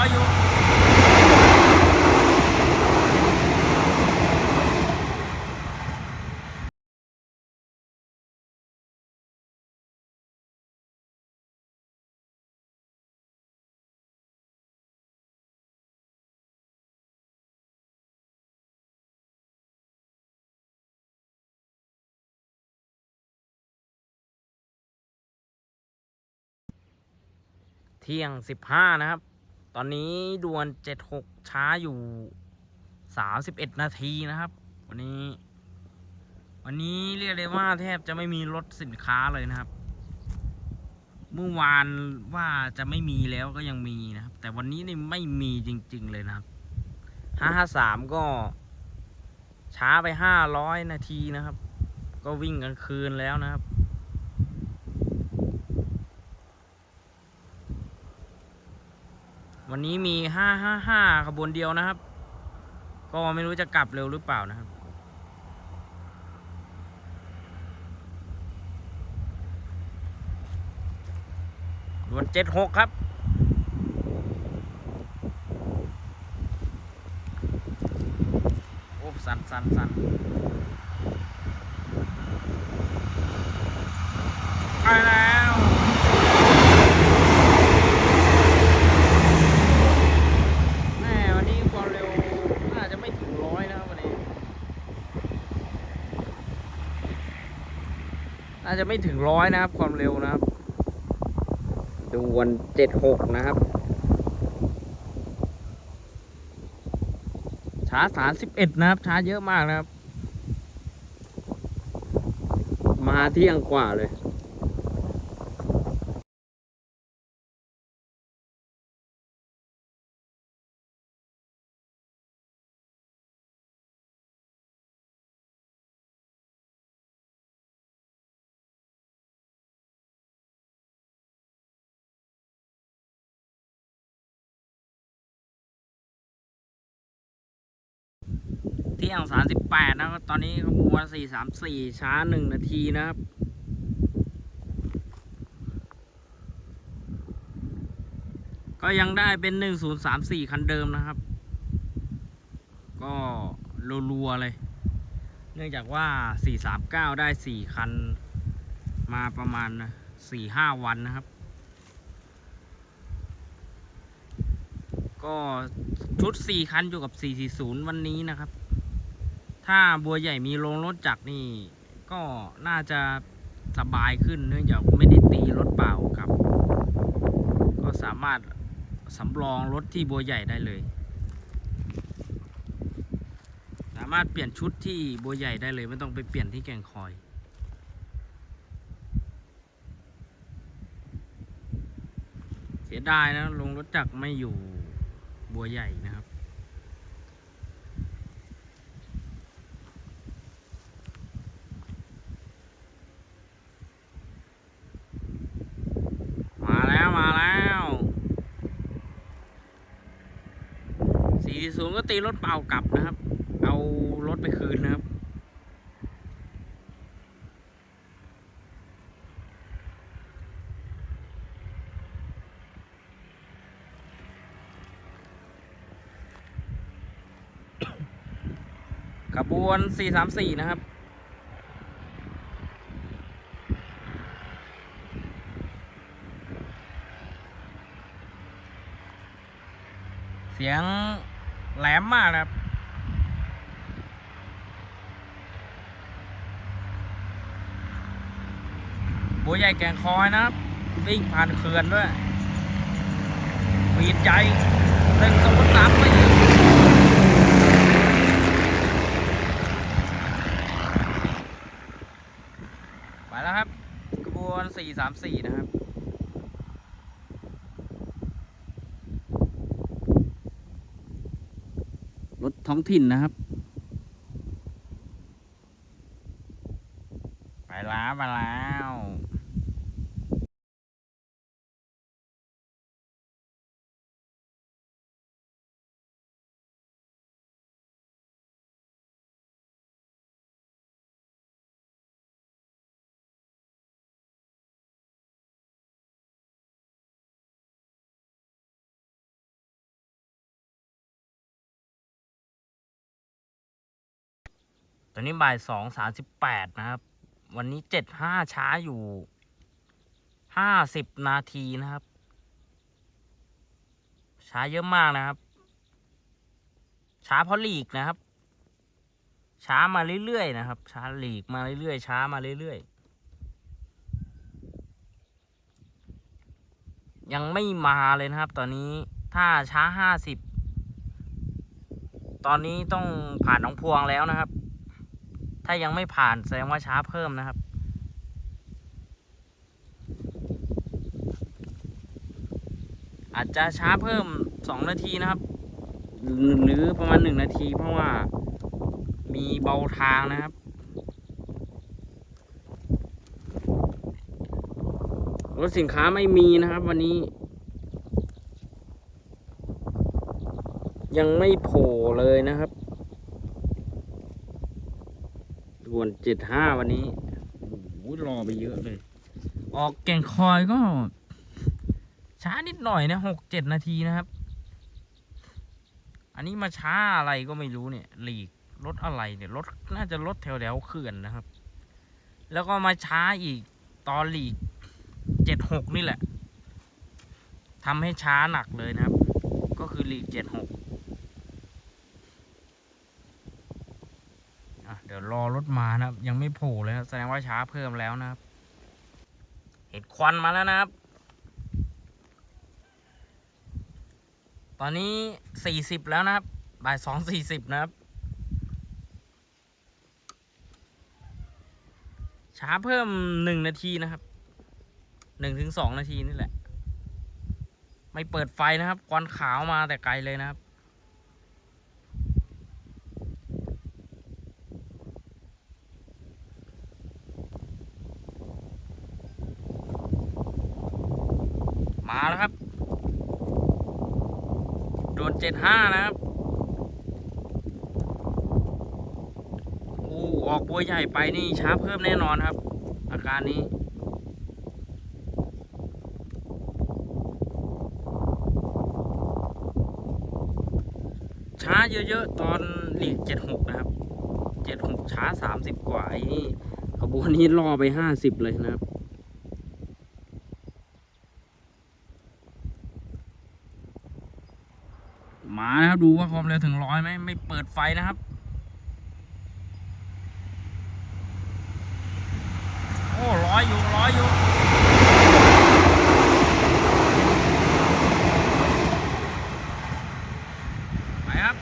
ออยู่เที่ยงสิบห้านะครับ ตอนนี้ดวนเจ็ดหกช้าอยู่สามสิบเอ็ดนาทีนะครับ วันนี้ วันนี้เรียกเลยว่าแทบจะไม่มีรถสินค้าเลยนะครับ เมื่อวานว่าจะไม่มีแล้วก็ยังมีนะครับ แต่วันนี้นี่ไม่มีจริง ๆ เลยนะครับห้าห้าสามก็ ช้าไปห้าร้อยนาทีนะครับ ก็วิ่งกลางคืนแล้วนะครับ วันนี้มีห้าห้าห้าขบวนเดียวนะครับ ก็ไม่รู้จะกลับเร็วหรือเปล่านะครับ ด่วนเจ็ดหกครับโอ้สันสันสันไปแล้ว แม่วันนี้ความเร็วน่าจะไม่ถึงร้อยนะครับวันนี้ น่า จะไม่ถึงร้อยนะครับ ความเร็วนะครับดูวันเจ็ดหกนะครับ ช้าสามสิบเอ็ดนะครับ ช้าเยอะมากนะครับ มาเที่ยงกว่าเลย เที่ยงสามสิบแปดนะครับ ตอนนี้ขบวนสี่สามสี่ช้าหนึ่งนาทีนะครับก็ยังได้เป็นหนึ่งศูนย์สามสี่คันเดิมนะครับ ก็รัวๆเลย เนื่องจากว่าสี่สามเก้าได้สี่คันมาประมาณสี่ห้าวันนะครับ ก็ชุดสี่คันอยู่กับสี่สี่ศูนย์วันนี้นะครับ ถ้าบัวใหญ่มีโรงรถจักรนี่ ก็น่าจะสบายขึ้นเนื่องจากไม่ได้ตีรถเปล่าครับ ก็สามารถสำรองรถที่บัวใหญ่ได้เลย สามารถเปลี่ยนชุดที่บัวใหญ่ได้เลย ไม่ต้องไปเปลี่ยนที่แก่งคอยเสียดายนะลงรถจักรไม่อยู่บัวใหญ่นะครับ มาแล้วมาแล้วสี่ศูนย์ก็ ตีรถเปล่ากลับนะครับ เอารถไปคืนนะครับ ขบวน 434 นะครับเสียง แหลมมากนะครับบัวใหญ่แก่งคอยนะครับ วิ่งผ่านเขื่อนด้วยปีดใจเร่งตัวตามไปอีกไปแล้วครับกระบวน 434 นะครับ ท้องถิ่นนะครับ ตอนนี้บ่ายสองสามสิบแปดนะครับ วันนี้เจ็ดห้าช้าอยู่ห้าสิบนาทีนะครับ ช้าเยอะมากนะครับ ช้าเพราะหลีกนะครับ ช้ามาเรื่อยๆนะครับ ช้าหลีกมาเรื่อยๆช้ามาเรื่อยๆยังไม่มาเลยนะครับ ตอนนี้ถ้าช้าห้าสิบตอนนี้ต้องผ่านหนองพวงแล้วนะครับ ถ้ายังไม่ผ่านแสดงว่าช้าเพิ่มนะครับ อาจจะช้าเพิ่มสองนาทีนะครับ หรือประมาณหนึ่งนาทีเพราะว่ามีเบาทางนะครับ รถสินค้าไม่มีนะครับวันนี้ ยังไม่โผล่เลยนะครับด่วน เจ็ดห้าวันนี้โอ้โหรอไปเยอะเลย ออกแก่งคอยก็ ช้านิดหน่อยนะหกเจ็ดนาทีนะครับ อันนี้มาช้าอะไรก็ไม่รู้เนี่ยหลีกรถอะไรเนี่ยรถน่าจะรถแถวแถวๆเขื่อนนะครับ แล้วก็มาช้าอีกตอนหลีกเจ็ดหกนี่แหละทำให้ช้าหนักเลยนะครับ ก็คือหลีกเจ็ดหก ดี๋ยวรอรถมานะครับ ยังไม่โผล่เลยครับแสดงว่าช้าเพิ่มแล้วนะครับ เห็นควันมาแล้วนะครับ ตอนนี้สี่สิบแล้วนะครับบ่ายสองสี่สิบนะครับ ช้าเพิ่มหนึ่งนาทีนะครับหนึ่งถึงสองนาทีนี่แหละ ไม่เปิดไฟนะครับควันขาวมาแต่ไกลเลยนะครับ มาแล้วครับ โดนเจ็ดห้านะครับโอ้ออกบัวใหญ่ไปนี่ช้าเพิ่มแน่นอนครับ อาการนี้ช้าเยอะๆ ตอนหลีกเจ็ดหกนะครับเจ็ดหกช้าสามสิบกว่าไอ้นี่ขบวนนี้ล่อไปห้าสิบเลยนะครับ มานะครับ ดูว่าความเร็วถึงร้อยไหมไม่เปิดไฟนะครับโอ้ร้อยอยู่ร้อยอยู่ไปครับ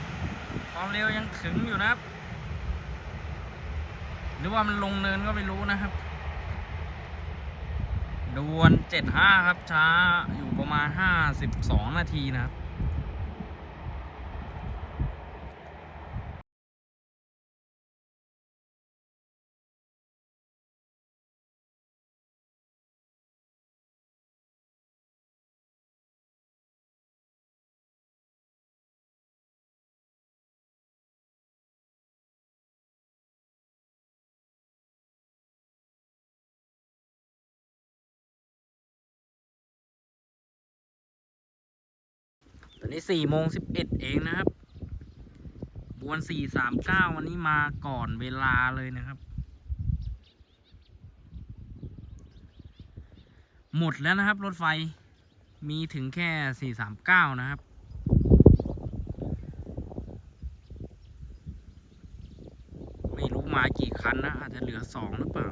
ความเร็วยังถึงอยู่นะครับ หรือว่ามันลงเนินก็ไม่รู้นะครับดวนเจ็ดห้าครับ ช้าอยู่ประมาณห้าสิบสองนาทีนะครับ ตอนนี้สี่โมงสิบเอ็ดเองนะครับบวนสี่สามเก้าวันนี้มาก่อนเวลาเลยนะครับ หมดแล้วนะครับ รถไฟมีถึงแค่สี่สามเก้านะครับไม่รู้มากี่คันนะ อาจจะเหลือสองหรือเปล่า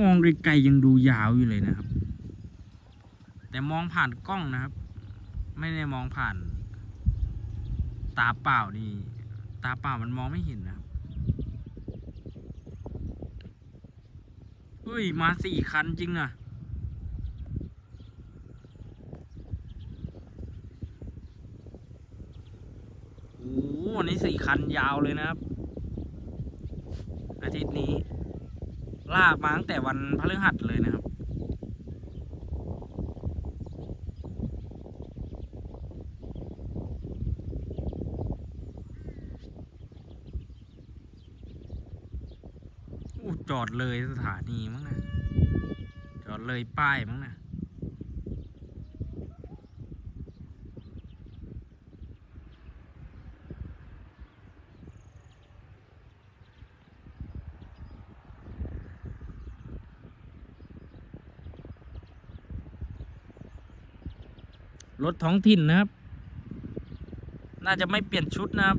มองไกลๆยังดูยาวอยู่เลยนะครับ แต่มองผ่านกล้องนะครับ ไม่ได้มองผ่าน ตาเปล่านี่ตาเปล่ามันมองไม่เห็นนะครับเฮ้ยมาสี่คันจริงนะโอ้โหวันนี้สี่คันยาวเลยนะครับ อาทิตย์นี้ ลากมาตั้งแต่วันพฤหัสเลยนะครับอู้จอดเลยสถานีมั้งนะจอดเลยป้ายมั้งนะ ถท้องถิ่นนะครับ น่าจะไม่เปลี่ยนชุดนะครับ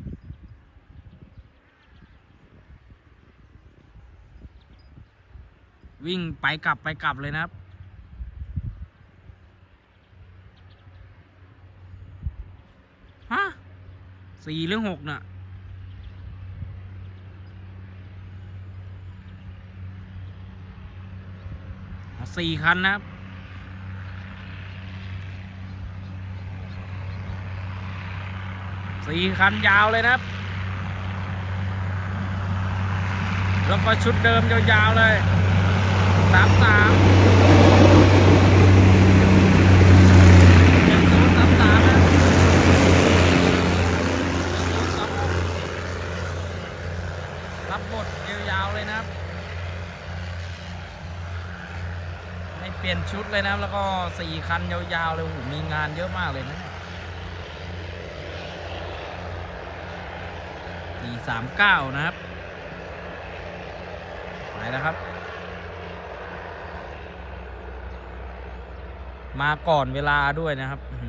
วิ่งไปกลับไปกลับเลยนะครับฮะสี่หรือหกน่ะสี่คันนะครับ สี่คันยาวเลยนะครับ แล้วก็ชุดเดิมยาวๆเลยสามสามหนึ่งสามรับบทยาวๆเลยนะครับไม่เปลี่ยนชุดเลยนะครับ แล้วก็สี่คันยาวๆเลยโอ้โหมีงานเยอะมากเลยนะเนี่ย สี่สามเก้านะครับไปแล้วครับ มาก่อนเวลาด้วยนะครับอื